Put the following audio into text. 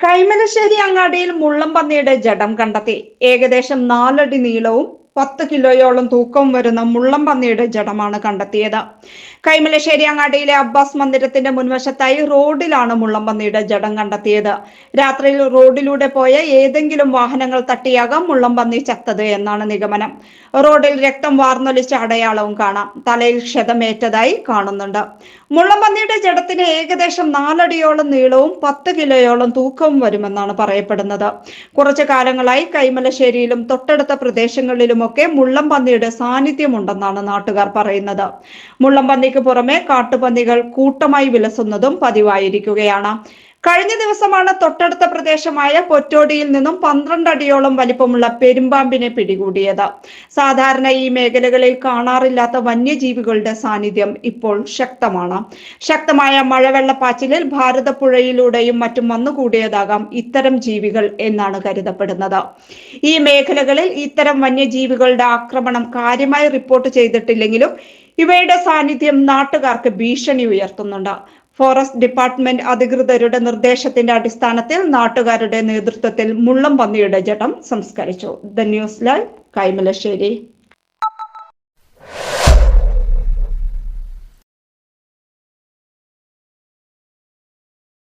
കൈമലശ്ശേരി അങ്ങാടിയിൽ മുള്ളംപന്നിയുടെ ജഡം കണ്ടെത്തി. ഏകദേശം നാലടി നീളവും പത്ത് കിലോയോളം തൂക്കം വരുന്ന മുള്ളംപന്നിയുടെ ജഡമാണ് കണ്ടെത്തിയത്. കൈമലശ്ശേരി അങ്ങാടിയിലെ അബ്ബാസ് മന്ദിരത്തിന്റെ മുൻവശത്തായി റോഡിലാണ് മുള്ളംപന്നിയുടെ ജഡം കണ്ടെത്തിയത്. രാത്രിയിൽ റോഡിലൂടെ പോയ ഏതെങ്കിലും വാഹനങ്ങൾ തട്ടിയാകാം മുള്ളംപന്നി ചത്തത് എന്നാണ് നിഗമനം. റോഡിൽ രക്തം വാർന്നൊലിച്ച അടയാളവും കാണാം. തലയിൽ ക്ഷതമേറ്റതായി കാണുന്നുണ്ട്. മുള്ളംപന്നിയുടെ ജഡത്തിന് ഏകദേശം നാലടിയോളം നീളവും പത്ത് കിലോയോളം തൂക്കവും വരുമെന്നാണ് പറയപ്പെടുന്നത്. കുറച്ചു കാലങ്ങളായി കൈമലശ്ശേരിയിലും തൊട്ടടുത്ത പ്രദേശങ്ങളിലുമൊക്കെ മുള്ളംപന്നിയുടെ സാന്നിധ്യമുണ്ടെന്നാണ് നാട്ടുകാർ പറയുന്നത്. മുള്ളംപന്നിക്ക് പുറമെ കാട്ടുപന്നികൾ കൂട്ടമായി വിലസുന്നതും പതിവായിരിക്കുകയാണ്. കഴിഞ്ഞ ദിവസമാണ് തൊട്ടടുത്ത പ്രദേശമായ പൊറ്റോടിയിൽ നിന്നും പന്ത്രണ്ട് അടിയോളം വലിപ്പമുള്ള പെരുമ്പാമ്പിനെ പിടികൂടിയത്. സാധാരണ ഈ മേഖലകളിൽ കാണാറില്ലാത്ത വന്യജീവികളുടെ സാന്നിധ്യം ഇപ്പോൾ ശക്തമാണ്. ശക്തമായ മഴവെള്ളപ്പാച്ചിലിൽ ഭാരതപ്പുഴയിലൂടെയും മറ്റും വന്നുകൂടിയതാകാം ഇത്തരം ജീവികൾ എന്നാണ് കരുതപ്പെടുന്നത്. ഈ മേഖലകളിൽ ഇത്തരം വന്യജീവികളുടെ ആക്രമണം കാര്യമായി റിപ്പോർട്ട് ചെയ്തിട്ടില്ലെങ്കിലും ഇവയുടെ സാന്നിധ്യം നാട്ടുകാർക്ക് ഭീഷണി ഉയർത്തുന്നുണ്ട്. ഫോറസ്റ്റ് ഡിപ്പാർട്ട്മെന്റ് അധികൃതരുടെ നിർദ്ദേശത്തിന്റെ അടിസ്ഥാനത്തിൽ നാട്ടുകാരുടെ നേതൃത്വത്തിൽ മുള്ളം പന്നിയുടെ ജഡം സംസ്കരിച്ചു. The news live Kaimalassery.